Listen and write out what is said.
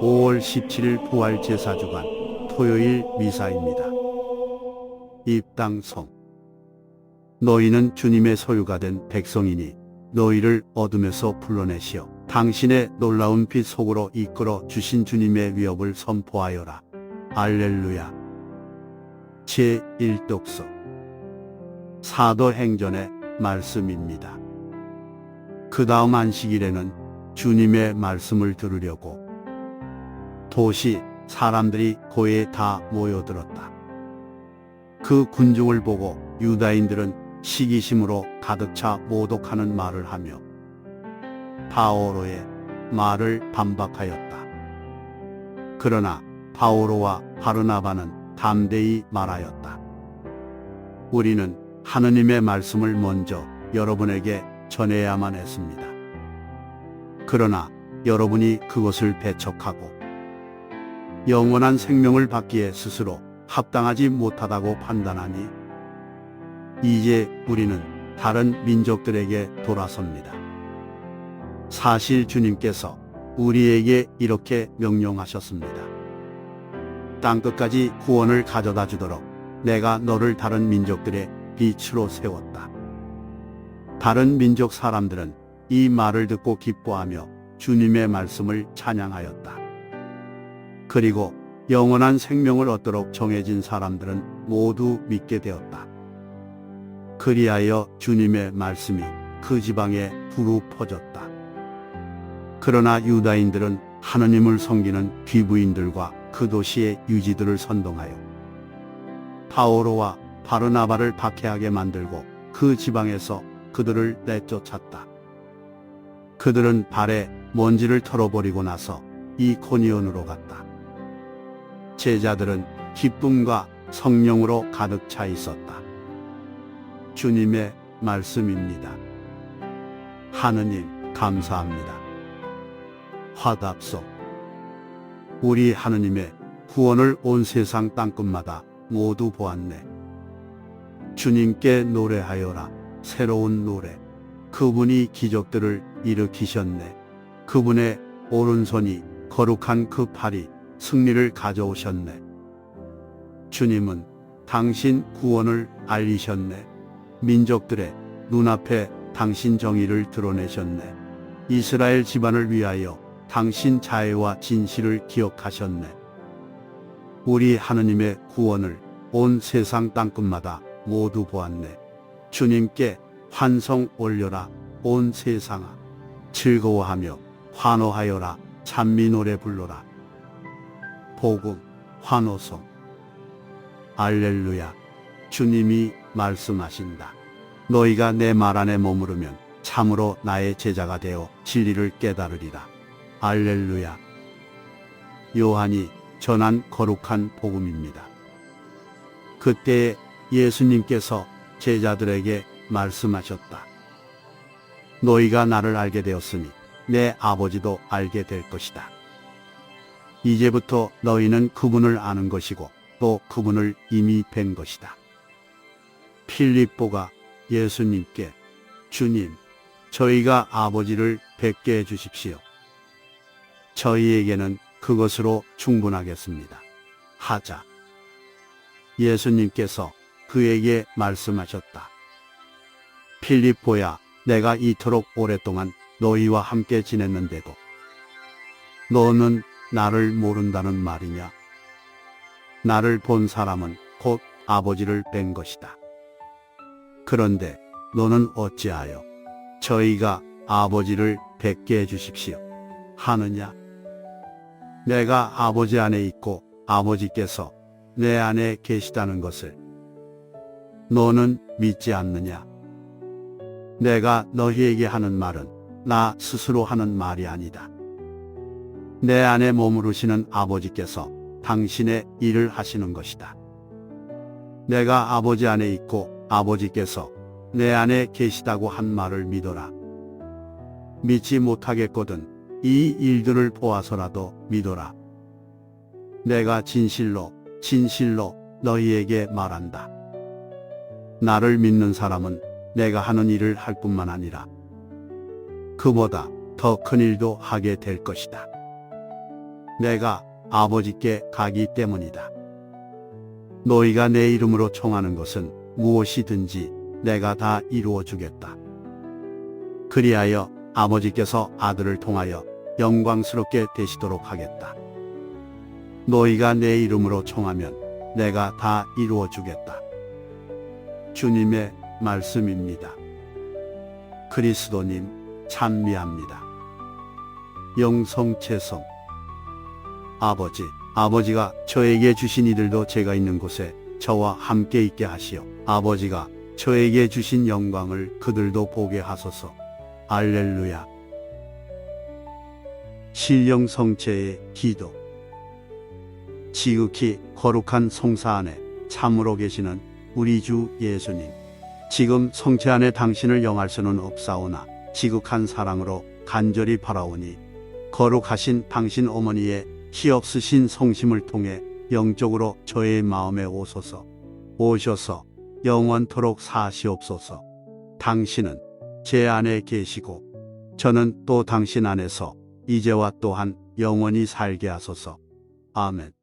5월 17일 부활 제사 주간 토요일 미사입니다. 입당성 너희는 주님의 소유가 된 백성이니 너희를 어둠에서 불러내시어 당신의 놀라운 빛 속으로 이끌어 주신 주님의 위협을 선포하여라. 알렐루야. 제1독서 사도행전의 말씀입니다. 그 다음 안식일에는 주님의 말씀을 들으려고 도시 사람들이 고에 다 모여들었다. 그 군중을 보고 유다인들은 시기심으로 가득 차 모독하는 말을 하며 바오로의 말을 반박하였다. 그러나 바오로와 바르나바는 담대히 말하였다. 우리는 하느님의 말씀을 먼저 여러분에게 전해야만 했습니다. 그러나 여러분이 그것을 배척하고 영원한 생명을 받기에 스스로 합당하지 못하다고 판단하니 이제 우리는 다른 민족들에게 돌아섭니다. 사실 주님께서 우리에게 이렇게 명령하셨습니다. 땅끝까지 구원을 가져다 주도록 내가 너를 다른 민족들의 빛으로 세웠다. 다른 민족 사람들은 이 말을 듣고 기뻐하며 주님의 말씀을 찬양하였다. 그리고 영원한 생명을 얻도록 정해진 사람들은 모두 믿게 되었다. 그리하여 주님의 말씀이 그 지방에 두루 퍼졌다. 그러나 유다인들은 하느님을 섬기는 귀부인들과 그 도시의 유지들을 선동하여 파오로와 바르나바를 박해하게 만들고 그 지방에서 그들을 내쫓았다. 그들은 발에 먼지를 털어버리고 나서 이코니온으로 갔다. 제자들은 기쁨과 성령으로 가득 차 있었다. 주님의 말씀입니다. 하느님 감사합니다. 화답소 우리 하느님의 구원을 온 세상 땅끝마다 모두 보았네. 주님께 노래하여라. 새로운 노래. 그분이 기적들을 일으키셨네. 그분의 오른손이 거룩한 그 팔이 승리를 가져오셨네. 주님은 당신 구원을 알리셨네. 민족들의 눈앞에 당신 정의를 드러내셨네. 이스라엘 집안을 위하여 당신 자애와 진실을 기억하셨네. 우리 하느님의 구원을 온 세상 땅끝마다 모두 보았네. 주님께 환성 올려라 온 세상아. 즐거워하며 환호하여라 찬미 노래 불러라. 복음 환호성 알렐루야 주님이 말씀하신다. 너희가 내 말 안에 머무르면 참으로 나의 제자가 되어 진리를 깨달으리라. 알렐루야 요한이 전한 거룩한 복음입니다. 그때에 예수님께서 제자들에게 말씀하셨다. 너희가 나를 알게 되었으니 내 아버지도 알게 될 것이다. 이제부터 너희는 그분을 아는 것이고 또 그분을 이미 뵌 것이다. 필립보가 예수님께 주님, 저희가 아버지를 뵙게 해 주십시오. 저희에게는 그것으로 충분하겠습니다. 하자. 예수님께서 그에게 말씀하셨다. 필립보야, 내가 이토록 오랫동안 너희와 함께 지냈는데도 너는 나를 모른다는 말이냐? 나를 본 사람은 곧 아버지를 뵌 것이다. 그런데 너는 어찌하여 저희가 아버지를 뵙게 해주십시오 하느냐? 내가 아버지 안에 있고 아버지께서 내 안에 계시다는 것을 너는 믿지 않느냐? 내가 너희에게 하는 말은 나 스스로 하는 말이 아니다. 내 안에 머무르시는 아버지께서 당신의 일을 하시는 것이다. 내가 아버지 안에 있고 아버지께서 내 안에 계시다고 한 말을 믿어라. 믿지 못하겠거든 이 일들을 보아서라도 믿어라. 내가 진실로 진실로 너희에게 말한다. 나를 믿는 사람은 내가 하는 일을 할 뿐만 아니라 그보다 더 큰 일도 하게 될 것이다. 내가 아버지께 가기 때문이다. 너희가 내 이름으로 청하는 것은 무엇이든지 내가 다 이루어 주겠다. 그리하여 아버지께서 아들을 통하여 영광스럽게 되시도록 하겠다. 너희가 내 이름으로 청하면 내가 다 이루어 주겠다. 주님의 말씀입니다. 그리스도님 찬미합니다. 영성채성 아버지, 아버지가 저에게 주신 이들도 제가 있는 곳에 저와 함께 있게 하시어 아버지가 저에게 주신 영광을 그들도 보게 하소서. 알렐루야. 신령 성체의 기도. 지극히 거룩한 성사 안에 참으로 계시는 우리 주 예수님. 지금 성체 안에 당신을 영할 수는 없사오나 지극한 사랑으로 간절히 바라오니 거룩하신 당신 어머니의 희없으신 성심을 통해 영적으로 저의 마음에 오소서. 오셔서 영원토록 사시옵소서. 당신은 제 안에 계시고 저는 또 당신 안에서 이제와 또한 영원히 살게 하소서. 아멘